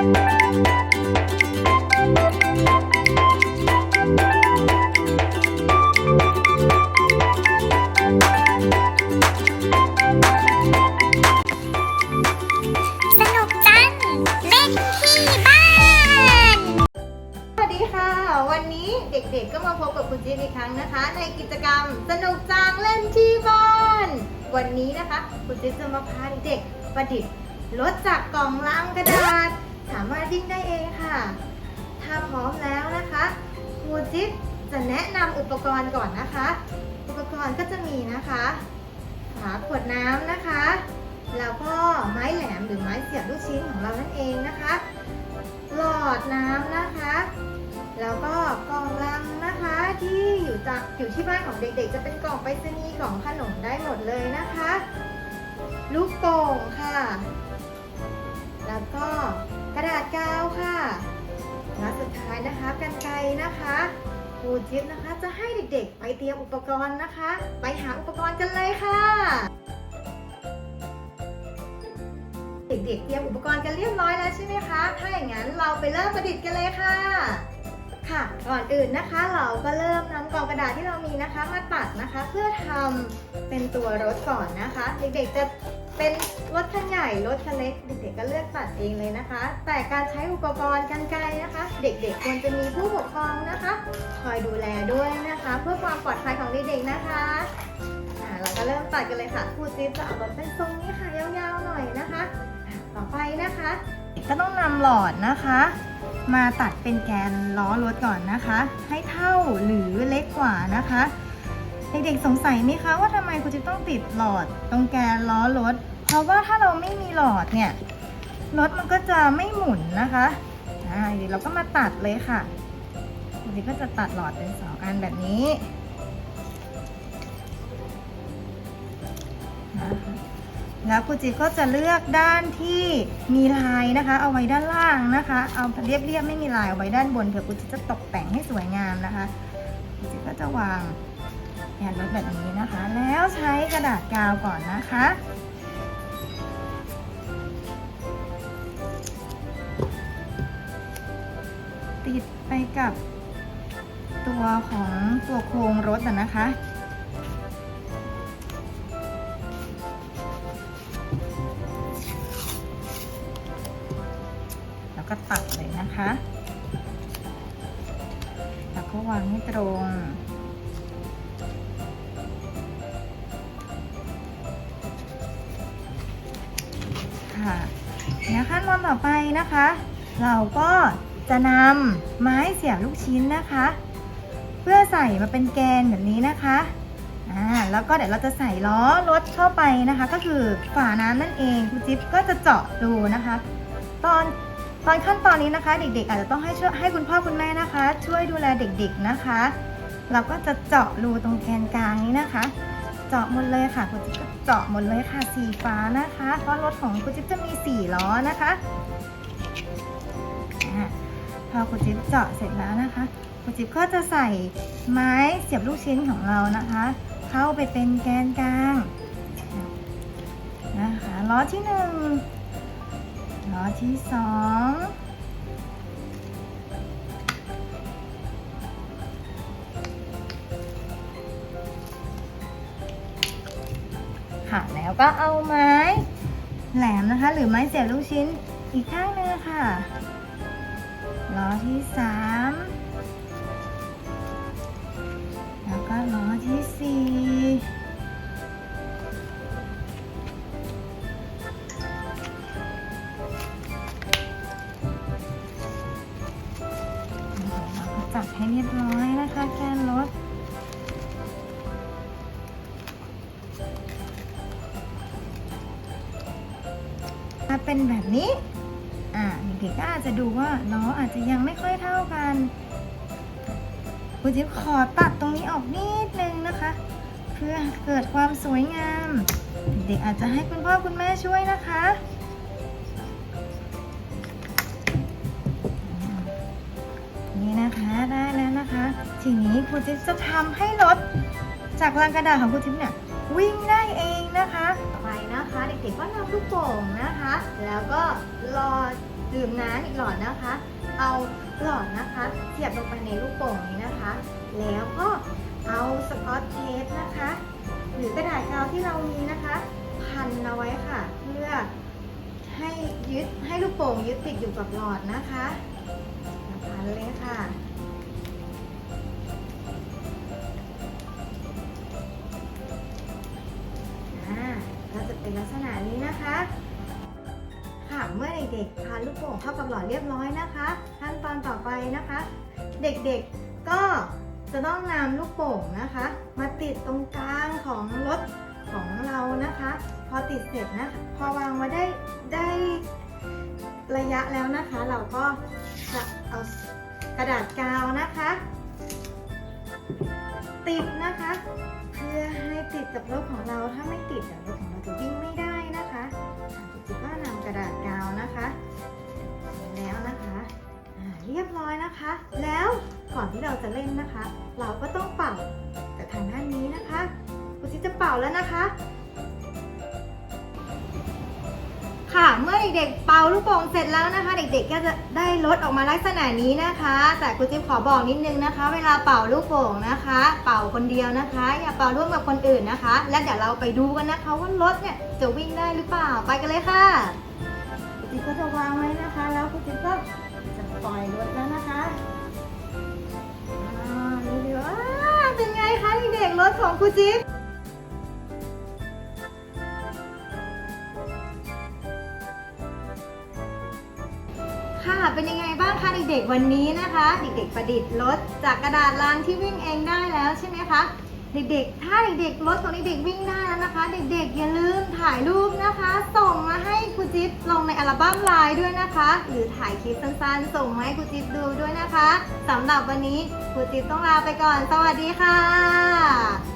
สนุกจังเล่นที่บ้าน สวัสดีค่ะ วันนี้เด็กๆก็มาพบกับคุณจิ๊บอีกครั้งนะคะ ในกิจกรรมสนุกจังเล่นที่บ้าน วันนี้นะคะ คุณจิ๊บจะมาพาเด็กๆประดิษฐ์รถจากกล่องลังกระดาษ สามารถวิ่งได้เองค่ะ ถ้าพร้อมแล้วนะคะครูจิ๊บจะแนะนำอุปกรณ์ก่อนนะคะ อุปกรณ์ก็จะมีนะคะฝาขวดน้ำนะคะ แล้วก็ไม้แหลมหรือไม้เสียบลูกชิ้นของเรานั่นเองนะคะ หลอดน้ำนะคะ แล้วก็กล่องลังนะคะที่อยู่จากอยู่ที่บ้านของเด็กๆ จะเป็นกล่องไปรษณีย์กล่องขนมได้หมดเลยนะคะ ลูกโป่งค่ะ แล้วก็ ระดาษกาวค่ะและสุดท้ายนะคะกันไกรนะคะครูจิ๊บนะคะจะให้เด็กๆ ไปเตรียมอุปกรณ์นะคะ ไปหาอุปกรณ์กันเลยค่ะ เด็กๆ เตรียมอุปกรณ์กันเรียบร้อยแล้วใช่ไหมคะ ถ้าอย่างนั้นเราไปเริ่มประดิษฐ์กันเลยค่ะ ค่ะ ก่อนอื่นนะคะ เราก็เริ่มนำกล่องกระดาษที่เรามีนะคะ มาตัดนะคะ เพื่อทำเป็นตัวรถก่อนนะคะ เด็กๆจะ เป็นรถคันใหญ่รถคันเล็กเด็กๆก็เลือกตัดเองเลยนะคะ แต่การใช้อุปกรณ์กันไกลนะคะ เด็กๆควรจะมีผู้ปกครองนะคะ คอยดูแลด้วยนะคะ เพื่อความปลอดภัยของเด็กๆนะคะอ่าเราก็เริ่มตัดกันเลยค่ะครูจิ๊บจะเอาแบบเป็นทรงนี้ค่ะยาวๆหน่อยนะคะอะต่อไปนะคะก็ต้องนำหลอดนะคะ มาตัดเป็นแกนล้อรถก่อนนะคะ ให้เท่าหรือเล็กกว่านะคะ เด็กๆสงสัยไหมคะว่าทำไมครูจิ๊บต้องติดหลอดตรงแกนล้อรถ เพราะว่าถ้าเราไม่มีหลอดเนี่ยรถมันก็จะไม่หมุนนะคะเดี๋ยวเราก็มาตัดเลยค่ะครูจิ๊บก็จะตัดหลอดเป็นสองอันแบบนี้นะแล้วครูจิก็จะเลือกด้านที่มีลายนะคะ เอาไว้ด้านล่างนะคะ เอาเรียบๆไม่มีลายเอาไว้ด้านบนเผื่อครูจิจะตกแต่งให้สวยงามนะคะครูจิก็จะวางแผนรถแบบนี้นะคะ แล้วใช้กระดาษกาวก่อนนะคะ ไปกับตัวของตัวโครงรถนะคะ แล้วก็ตัดเลยนะคะ แล้วก็วางให้ตรงค่ะแล้วขั้นตอนต่อไปนะคะ เราก็ จะนำไม้เสียบลูกชิ้นนะคะ เพื่อใส่มาเป็นแกนแบบนี้นะคะอ่าแล้วก็เดี๋ยวเราจะใส่ล้อรถเข้าไปนะคะ ก็คือฝาน้ำนั่นเองครูจิ๊บก็จะเจาะดูนะคะ ตอนตอนขั้นตอนนี้นะคะ เด็ก ๆ อาจจะต้องให้ช่วยให้คุณพ่อคุณแม่นะคะ ช่วยดูแลเด็ก ๆนะคะ เราก็จะเจาะรูตรงแกนกลางนี้นะคะ เจาะหมดเลยค่ะคุณจิ๊บก็เจาะหมดเลยค่ะสีฟ้านะคะ เพราะรถของคุณจิ๊บจะมีสี่ล้อนะคะ พอคุณจิ๊บเจาะเสร็จแล้วนะคะคุณจิ๊บก็จะใส่ไม้เสียบลูกชิ้นของเรานะคะ เข้าไปเป็นแกนกลางนะคะล้อที่หนึ่งล้อที่สองค่ะแล้วก็เอาไม้แหลมนะคะ หรือไม้เสียบลูกชิ้นอีกข้างหนึงค่ะ ล้อที่สามแล้วก็ล้อที่สี่เราก็จับให้เรียบร้อยนะคะแกนรถถ้าเป็นแบบนี้ อ่าเด็กๆก็อาจจะดูว่าล้ออาจจะยังไม่ค่อยเท่ากันคุณจิ๊บขอตัดตรงนี้ออกนิดนึงนะคะ เพื่อเกิดความสวยงาม เด็กอาจจะให้คุณพ่อคุณแม่ช่วยนะคะนี่นะคะได้แล้วนะคะ ทีนี้ครูจิ๊บจะทำให้รถจากลังกระดาษของครูจิ๊บเนี่ยวิ่งได้เองนะคะ นะคะ เด็กๆก็นำลูกโป่งนะคะ แล้วก็หลอดดื่มน้ำอีกหลอดนะคะ เอาหลอดนะคะเสียบลงไปในลูกโป่งนี้นะคะ แล้วก็เอาสกอตเทปนะคะ หรือกระดาษกาวที่เรามีนะคะ พันเอาไว้ค่ะ เพื่อให้ยึดให้ลูกโป่งยึดติดอยู่กับหลอดนะคะพันเลยค่ะ เป็นลักษณะนี้นะคะ ค่ะเมื่อเด็กๆทานลูกโป่งเข้ากับหลอดเรียบร้อยนะคะขั้นตอนต่อไปนะคะ เด็กๆก็จะต้องนำลูกโป่งนะคะ มาติดตรงกลางของรถของเรานะคะ พอติดเสร็จนะพอวางมาได้ได้ระยะแล้วนะคะ เราก็จะเอากระดาษกาวนะคะ ติดนะคะ เพื่อให้ติดกับรถของเราถ้าไม่ติดเดี๋ยวรถของ จะวิ่งไม่ได้นะคะจิ๊บก็นำกระดาษกาวนะคะแล้วนะคะเรียบร้อยนะคะ แล้วก่อนที่เราจะเล่นนะคะ เราก็ต้องเป่าแต่ทางด้านนี้นะคะคุณจิจะเป่าแล้วนะคะ ค่ะ เมื่อเด็กๆ เป่าลูกโป่งเสร็จแล้วนะคะ เด็กๆ ก็จะได้รถออกมาลักษณะนี้นะคะ แต่คุณจิ๊บขอบอกนิดนึงนะคะ เวลาเป่าลูกโป่งนะคะ เป่าคนเดียวนะคะ อย่าเป่าร่วมกับคนอื่นนะคะ และเดี๋ยวเราไปดูกันนะคะว่ารถเนี่ยจะวิ่งได้หรือเปล่า ไปกันเลยค่ะคุณจิ๊บก็จะวางไว้นะคะ แล้วคุณจิ๊บก็จะปล่อยรถแล้วนะคะอ่าดูดิว่าเป็นไงคะเด็กๆรถของคุณจิ๊บ ค่ะ เป็นยังไงบ้างคะเด็กๆวันนี้นะคะ เด็กๆประดิษฐ์รถจากกระดาษลังที่วิ่งเองได้แล้วใช่ไหมคะเด็กๆ ถ้าเด็กๆ รถของเด็กๆ วิ่งได้แล้วนะคะ เด็กๆ อย่าลืมถ่ายรูปนะคะ ส่งมาให้ครูจิ๊บลงในอัลบั้มไลน์ด้วยนะคะ หรือถ่ายคลิปสั้นๆ ส่งมาให้ครูจิ๊บดูด้วยนะคะสำหรับวันนี้ครูจิ๊บต้องลาไปก่อน สวัสดีค่ะ